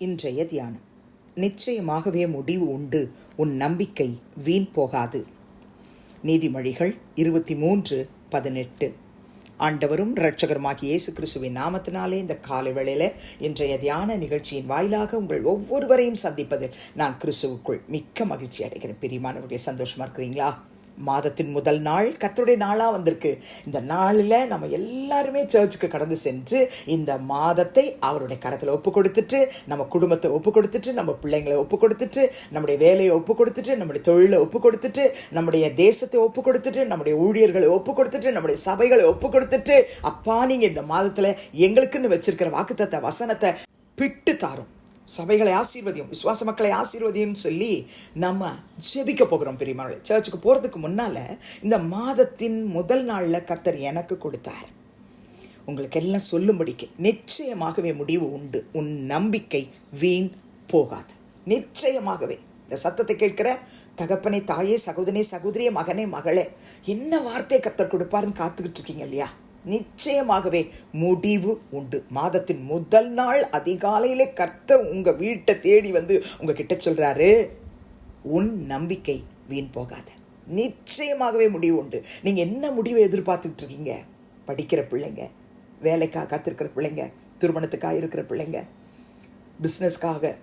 இன்றைய தியானம். நிச்சயமாகவே முடிவு உண்டு. உன் நம்பிக்கை வீண் போகாது. நீதிமொழிகள் இருபத்தி மூன்று பதினெட்டு. ஆண்டவரும் இரட்சகருமாகிய இயேசு கிறிஸ்துவின் நாமத்தினாலே இந்த காலை வேளையில் இன்றைய தியான நிகழ்ச்சியின் வாயிலாக உங்கள் ஒவ்வொருவரையும் சந்திப்பதில் நான் கிறிஸ்துவுக்குள் மிக்க மகிழ்ச்சி அடைகிறேன். பிரியமானவர்களே சந்தோஷமாக இருக்கிறீங்களா? மாதத்தின் முதல் நாள் கத்தருடைய நாளாக வந்திருக்கு. இந்த நாளில் நம்ம எல்லாருமே சர்ச்சுக்கு கடந்து சென்று இந்த மாதத்தை அவருடைய கரத்தில் ஒப்பு கொடுத்துட்டு நம்ம குடும்பத்தை ஒப்பு கொடுத்துட்டு நம்ம பிள்ளைங்களை ஒப்பு கொடுத்துட்டு நம்முடைய வேலையை ஒப்பு கொடுத்துட்டு நம்முடைய தொழிலை ஒப்பு கொடுத்துட்டு நம்முடைய தேசத்தை ஒப்பு கொடுத்துட்டு நம்முடைய ஊழியர்களை ஒப்பு கொடுத்துட்டு நம்முடைய சபைகளை ஒப்பு கொடுத்துட்டு அப்பா நீங்கள் இந்த மாதத்தில் எங்களுக்குன்னு வச்சிருக்கிற வாக்குத்தத்தை வசனத்தை பிட்டு தாரும். சபைகளை ஆசீர்வதியும் விசுவாச மக்களை ஆசீர்வதியும் சொல்லி நம்ம ஜெபிக்க போகிறோம் பெரியமாவளை சர்ச்சுக்கு போகிறதுக்கு முன்னால் இந்த மாதத்தின் முதல் நாளில் கர்த்தர் எனக்கு கொடுத்தார். உங்களுக்கு எல்லாம் சொல்லும்படிக்கு நிச்சயமாகவே முடிவு உண்டு. உன் நம்பிக்கை வீண் போகாது. நிச்சயமாகவே. இந்த சத்தத்தை கேட்கிற தகப்பனே தாயே சகோதரனே சகோதரியே மகனே மகளே என்ன வார்த்தை கர்த்தர் கொடுப்பாருன்னு காத்துக்கிட்டு இருக்கீங்க இல்லையா? நிச்சயமாகவே முடிவு உண்டு. மாதத்தின் முதல் நாள் அதிகாலையிலே கர்த்தர் உங்க வீட்டை தேடி வந்து உங்ககிட்ட சொல்றாரு உன் நம்பிக்கை வீண் போகாது. நிச்சயமாகவே முடிவு உண்டு. நீங்க என்ன முடிவை எதிர்பார்த்துட்டு இருக்கீங்க? படிக்கிற பிள்ளைங்க வேலைக்காக காத்திருக்கிற பிள்ளைங்க திருமணத்துக்காக இருக்கிற பிள்ளைங்க பிஸ்னஸ்க்காக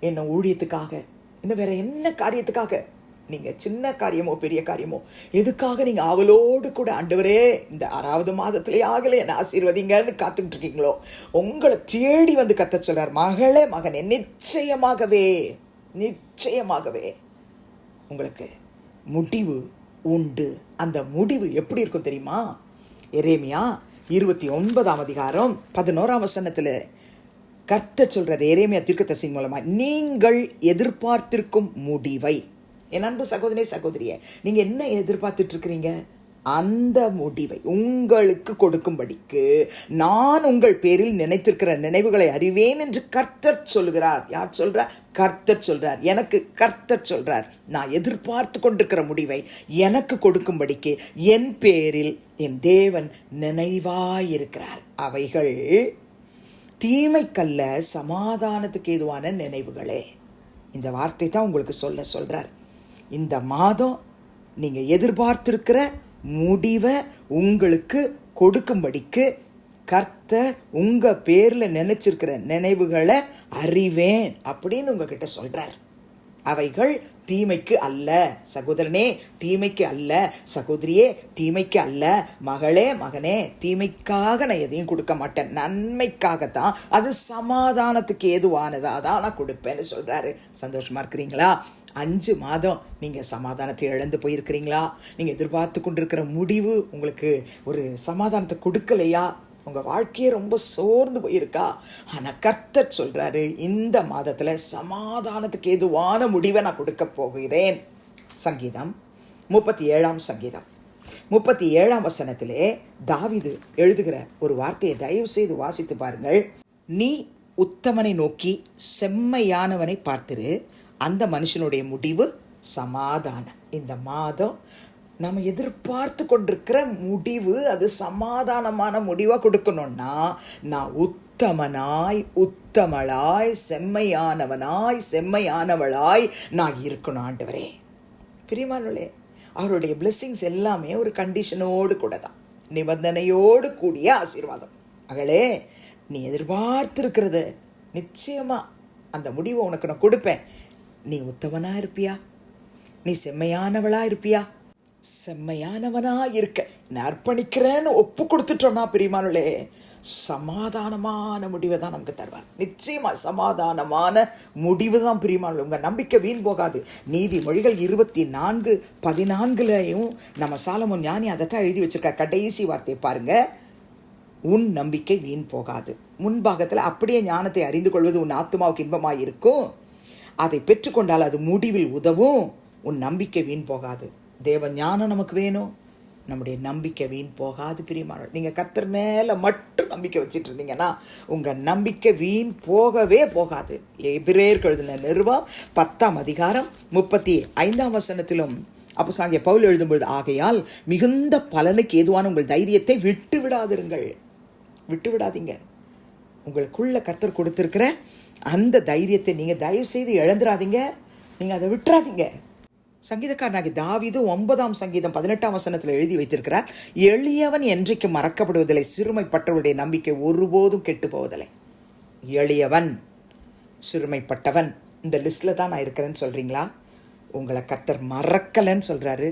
என்ன ஊழியத்துக்காக இன்னும் வேற என்ன காரியத்துக்காக நீங்கள் சின்ன காரியமோ பெரிய காரியமோ எதுக்காக நீங்கள் அவளோடு கூட ஆண்டவரே இந்த ஆறாவது மாதத்திலே ஆகலை என்ன ஆசீர்வதிங்கன்னு காத்துக்கிட்டு இருக்கீங்களோ உங்களை தேடி வந்து கத்த சொல்கிறார் மகளே மகனே நிச்சயமாகவே நிச்சயமாகவே உங்களுக்கு முடிவு உண்டு. அந்த முடிவு எப்படி இருக்கும் தெரியுமா? எரேமியா இருபத்தி ஒன்பதாம் அதிகாரம் பதினோராம் வசனத்தில் கர்த்த சொல்றார் எரேமியா தீர்க்கதரிசியின் மூலமாக நீங்கள் எதிர்பார்த்திருக்கும் முடிவை என் அன்பு சகோதரே சகோதரியே நீங்கள் என்ன எதிர்பார்த்துட்டு இருக்கிறீங்க? அந்த முடிவை உங்களுக்கு கொடுக்கும்படிக்கு நான் உங்கள் பேரில் நினைத்திருக்கிற நினைவுகளை அறிவேன் என்று கர்த்தர் சொல்கிறார். யார் சொல்கிறார் கர்த்தர் சொல்கிறார் எனக்கு கர்த்தர் சொல்கிறார் நான் எதிர்பார்த்து கொண்டிருக்கிற முடிவை எனக்கு கொடுக்கும்படிக்கு என் பேரில் என் தேவன் நினைவாயிருக்கிறார். அவைகள் தீமைக்கல்ல சமாதானத்துக்கு ஏதுவான நினைவுகளே. இந்த வார்த்தை தான் உங்களுக்கு சொல்ல சொல்கிறார் இந்த மாதம் நீங்கள் எதிர்பார்த்திருக்கிற முடிவை உங்களுக்கு கொடுக்கும்படிக்கு கர்த்த உங்கள் பேரில் நினச்சிருக்கிற நினைவுகளை அறிவேன் அப்படின்னு உங்ககிட்ட சொல்கிறார் அவைகள் தீமைக்கு அல்ல சகோதரனே தீமைக்கு அல்ல சகோதரியே தீமைக்கு அல்ல மகளே மகனே தீமைக்காக நான் எதையும் கொடுக்க மாட்டேன். நன்மைக்காகத்தான். அது சமாதானத்துக்கு ஏதுவானதாக தான் நான் கொடுப்பேன்னு சொல்கிறாரு சந்தோஷமாக இருக்கிறீங்களா? அஞ்சு மாதம் நீங்கள் சமாதானத்தை இழந்து போயிருக்கிறீங்களா? நீங்கள் எதிர்பார்த்து கொண்டிருக்கிற முடிவு உங்களுக்கு ஒரு சமாதானத்தை கொடுக்கலையா? உங்கள் வாழ்க்கையே ரொம்ப சோர்ந்து போயிருக்கா? ஆனால் கர்த்தர் சொல்கிறாரு இந்த மாதத்தில் சமாதானத்துக்கு ஏதுவான முடிவை நான் கொடுக்க போகிறேன். சங்கீதம் முப்பத்தி ஏழாம் சங்கீதம். முப்பத்தி ஏழாம் வசனத்திலே தாவிது எழுதுகிற ஒரு வார்த்தையை தயவு செய்து வாசித்து பாருங்கள். நீ உத்தமனை நோக்கி செம்மையானவனை பார்த்திரு. அந்த மனுஷனுடைய முடிவு சமாதானம். இந்த மாதம் நம்ம எதிர்பார்த்து கொண்டிருக்கிற முடிவு அது சமாதானமான முடிவாக கொடுக்கணும்னா நான் உத்தமனாய் உத்தமளாய் செம்மையானவனாய் செம்மையானவளாய் நான் இருக்கணும் ஆண்டவரே. பிரிமானே அவருடைய பிளெஸ்ஸிங்ஸ் எல்லாமே ஒரு கண்டிஷனோடு கூட தான். நிபந்தனையோடு கூடிய ஆசீர்வாதம். மகளே நீ எதிர்பார்த்துருக்கிறது. நிச்சயமாக அந்த முடிவை உனக்கு நான் கொடுப்பேன். நீ உத்தவனா இருப்பியா நீ செம்மையானவளா இருப்பியா செம்மையானவனா இருக்க நான் அர்ப்பணிக்கிறேன்னு ஒப்பு கொடுத்துட்டோம்னா பிரிமானுளே? சமாதானமான முடிவை தான் நமக்கு தருவார். நிச்சயமா சமாதானமான முடிவு தான் பிரியமான உங்கள் நம்பிக்கை வீண் போகாது. நீதி மொழிகள் இருபத்தி நான்கு பதினான்குலையும் நம்ம சாலமன் ஞானி அதைத்தான் எழுதி வச்சிருக்கார். கடைசி வார்த்தை பாருங்க. உன் நம்பிக்கை வீண் போகாது. முன்பாகத்தில் அப்படியே ஞானத்தை அறிந்து கொள்வது உன் ஆத்மாவுக்கு இன்பமாக இருக்கும் அதை பெற்றுக்கொண்டால் அது முடிவில் உதவும். உன் நம்பிக்கை வீண் போகாது. தேவ ஞானம் நமக்கு வேணும். நம்முடைய நம்பிக்கை வீண் போகாது பிரியமானவர். நீங்கள் கர்த்தர் மேலே மட்டும் நம்பிக்கை வச்சுட்டு இருந்தீங்கன்னா உங்கள் நம்பிக்கை வீண் போகவே போகாது. எபிரேர் எழுதின நிறுவம் பத்தாம் அதிகாரம் முப்பத்தி ஐந்தாம் வசனத்திலும் அப்போ சாங்கிய பவுல் எழுதும்பொழுது ஆகையால் மிகுந்த பலனுக்கு ஏதுவான உங்கள் தைரியத்தை விட்டு விடாதிருங்கள் விட்டு விடாதீங்க உங்களுக்குள்ள கர்த்தர் கொடுத்துருக்கிற அந்த தைரியத்தை நீங்கள் தயவு செய்து இழந்துடாதீங்க நீங்கள் அதை விட்டுறாதீங்க. சங்கீதக்காரனாகி தாவிது ஒன்பதாம் சங்கீதம் பதினெட்டாம் வசனத்தில் எழுதி வைத்திருக்கிறார் எளியவன் என்றைக்கு மறக்கப்படுவதில்லை சிறுமைப்பட்டவருடைய நம்பிக்கை ஒருபோதும் கெட்டு போவதில்லை எளியவன் சிறுமைப்பட்டவன். இந்த லிஸ்ட்டில் தான் நான் இருக்கிறேன்னு சொல்கிறீங்களா உங்களை கத்தர் மறக்கலைன்னு சொல்கிறாரு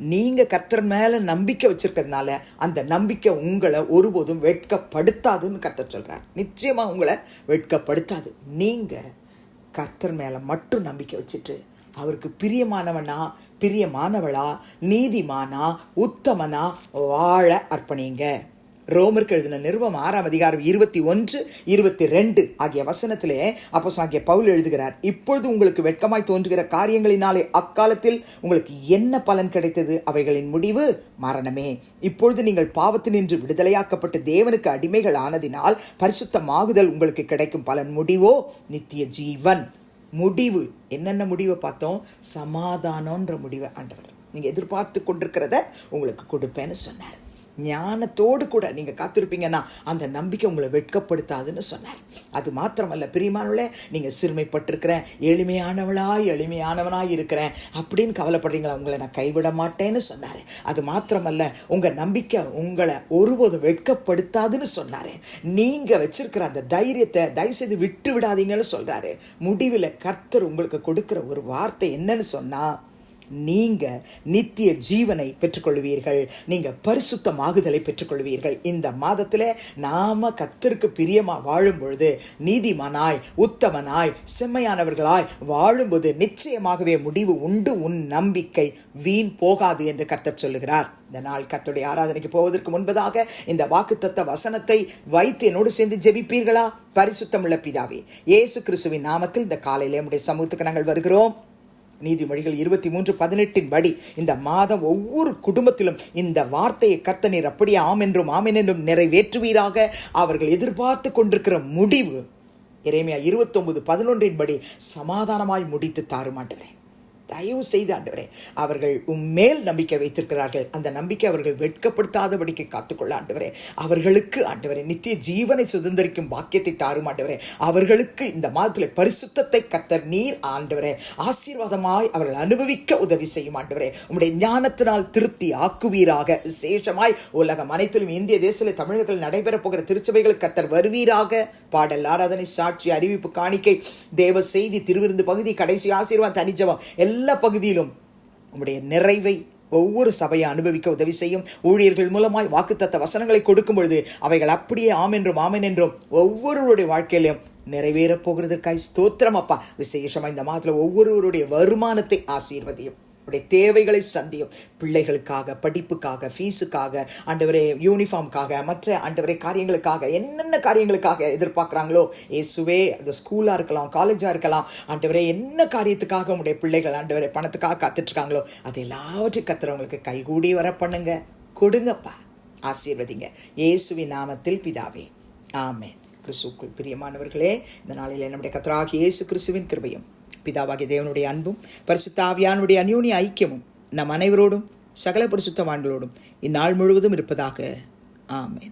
நீங்கள் கர்த்தர் மேலே நம்பிக்கை வச்சிருக்கிறதுனால அந்த நம்பிக்கை உங்களை ஒருபோதும் வெட்கப்படுத்தாதுன்னு கர்த்தர் சொல்கிறார் நிச்சயமாக உங்களை வெட்கப்படுத்தாது. நீங்கள் கர்த்தர் மேலே மட்டும் நம்பிக்கை வச்சுட்டு அவருக்கு பிரியமானவனா பிரியமானவளா நீதிமானா உத்தமனா வாழ அர்ப்பணிங்க. ரோமருக்கு எழுதின நிறுவம் ஆறாம் அதிகாரம் இருபத்தி ஒன்று இருபத்தி ரெண்டு ஆகிய வசனத்திலே அப்போ ஆகிய பவுல் எழுதுகிறார் இப்பொழுது உங்களுக்கு வெட்கமாய் தோன்றுகிற காரியங்களினாலே அக்காலத்தில் உங்களுக்கு என்ன பலன் கிடைத்தது? அவைகளின் முடிவு மரணமே. இப்பொழுது நீங்கள் பாவத்தினின்று விடுதலையாக்கப்பட்டு தேவனுக்கு அடிமைகள் ஆனதினால் பரிசுத்தமாகுதல் உங்களுக்கு கிடைக்கும் பலன் முடிவோ? நித்திய ஜீவன். முடிவு. என்னென்ன முடிவை பார்த்தோம்? சமாதானன்ற முடிவை ஆண்டவர். நீங்கள் எதிர்பார்த்து கொண்டிருக்கிறத உங்களுக்கு கொடுப்பேன்னு சொன்னார். ஞானத்தோடு கூட நீங்கள் காத்திருப்பீங்கன்னா அந்த நம்பிக்கை உங்களை வெட்கப்படுத்தாதுன்னு சொன்னார். அது மாத்திரமல்ல பிரியமானவளே நீங்கள் சிறுமைப்பட்டிருக்கிறேன் எளிமையானவளாய் எளிமையானவனாய் இருக்கிறேன் அப்படின்னு கவலைப்படுறீங்களா? உங்களை நான் கைவிட மாட்டேன்னு சொன்னார். அது மாத்திரமல்ல உங்கள் நம்பிக்கை உங்களை ஒருபோதும் வெட்கப்படுத்தாதுன்னு சொன்னார். நீங்கள் வச்சிருக்கிற அந்த தைரியத்தை தயவுசெய்து விட்டு விடாதீங்கன்னு சொல்கிறாரு முடிவில் கர்த்தர் உங்களுக்கு கொடுக்குற ஒரு வார்த்தை என்னன்னு சொன்னால் நீங்கள் நித்திய ஜீவனை பெற்றுக்கொள்வீர்கள். நீங்கள் பரிசுத்தமாகுதலை பெற்றுக்கொள்வீர்கள். இந்த மாதத்தில் நாம கத்திற்கு பிரியமா வாழும் பொழுது நீதிமானாய் உத்தமனாய் செம்மையானவர்களாய் வாழும்போது நிச்சயமாகவே முடிவு உண்டு. உன் நம்பிக்கை வீண் போகாது என்று கர்த்தர் சொல்லுகிறார். இந்த நாள் கத்துடைய ஆராதனைக்கு போவதற்கு முன்பதாக இந்த வாக்குத்தத்த வசனத்தை வைத்து என்னோடு சேர்ந்து ஜெபிப்பீர்களா? பரிசுத்தமுள்ள பிதாவே இயேசு கிறிஸ்துவின் நாமத்தில் இந்த காலையிலே நம்முடைய சமூகத்துக்கு நாங்கள் வருகிறோம். நீதிமொழிகள் இருபத்தி மூன்று பதினெட்டின் படி இந்த மாதம் ஒவ்வொரு குடும்பத்திலும் இந்த வார்த்தையை கர்த்தனீர் அப்படியே ஆம் என்றும் ஆமென் என்றும் நிறைவேற்றுவீராக. அவர்கள் எதிர்பார்த்து கொண்டிருக்கிற முடிவு இறைமையா இருபத்தொன்பது பதினொன்றின் படி சமாதானமாய் முடித்து தாருமாட்டேன் தயவு செய்து ஆண்டவரே அவர்கள் உம்மேல் நம்பிக்கை வைத்திருக்கிறார்கள். அந்த நம்பிக்கை அவர்கள் வெட்கப்படுத்தாதபடிக்கு காத்துக்கொள்ள ஆண்டவரே. அவர்களுக்கு ஆண்டவரே நித்திய ஜீவனை சுதந்திரிக்கும் வாக்கியத்தை தாரும் ஆண்டவரே. அவர்களுக்கு இந்த மாதத்தில் பரிசுத்தத்தை கத்தர் நீர் ஆண்டவரே. ஆசீர்வாதமாய் அவர்கள் அனுபவிக்க உதவி செய்யும் ஆண்டவரே. உங்களுடைய ஞானத்தினால் திருப்தி ஆக்குவீராக. விசேஷமாய் உலகம் அனைத்திலும் இந்திய தேசத்தில் தமிழகத்தில் நடைபெறப் போகிற திருச்சபைகள் கத்தர் வருவீராக. பாடல் ஆராதனை சாட்சி அறிவிப்பு காணிக்கை தேவ செய்தி திருவிருந்து பகுதி கடைசி ஆசீர்வாத தனிஜபம் எல்லா எல்லா பகுதியிலும் உங்களுடைய நிறைவை ஒவ்வொரு சபையை அனுபவிக்க உதவி செய்யும். ஊழியர்கள் மூலமாய் வாக்குத்தத்த வசனங்களை கொடுக்கும் பொழுது அவைகள் அப்படியே ஆம் என்றும் ஆமென் என்றும் ஒவ்வொருவருடைய வாழ்க்கையிலும் நிறைவேறப் போகிறதற்காய் ஸ்தோத்திரம் அப்பா. விசேஷமா இந்த மாதத்தில் ஒவ்வொருவருடைய வருமானத்தை ஆசீர்வதியும். உடைய தேவைகளை சந்தியும். பிள்ளைகளுக்காக படிப்புக்காக ஃபீஸுக்காக ஆண்டவரே யூனிஃபார்முக்காக மற்ற ஆண்டவரே காரியங்களுக்காக என்னென்ன காரியங்களுக்காக எதிர்பார்க்குறாங்களோ இயேசுவே அது ஸ்கூலாக இருக்கலாம் காலேஜாக இருக்கலாம் ஆண்டவரே என்ன காரியத்துக்காக உடைய பிள்ளைகள் ஆண்டவரே பணத்துக்காக காத்துட்ருக்காங்களோ அது எல்லாவற்றையும் கத்துறவங்களுக்கு கைகூடி வர பண்ணுங்க. கொடுங்கப்பா. ஆசீர்வதிங்க. இயேசுவின் நாமத்தில் பிதாவே. ஆமேன். கிறிஸ்துக்குள் பிரியமானவர்களே இந்த நாளில் நம்முடைய கத்தராகி இயேசு கிறிஸ்துவின் கிருபையும் பிதாவாகிய தேவனுடைய அன்பும் பரிசுத்தாவியானுடைய அந்யூனிய ஐக்கியமும் நம் அனைவரோடும் சகல பரிசுத்தவான்களோடும் இந்நாள் முழுவதும் இருப்பதாக. ஆமேன்.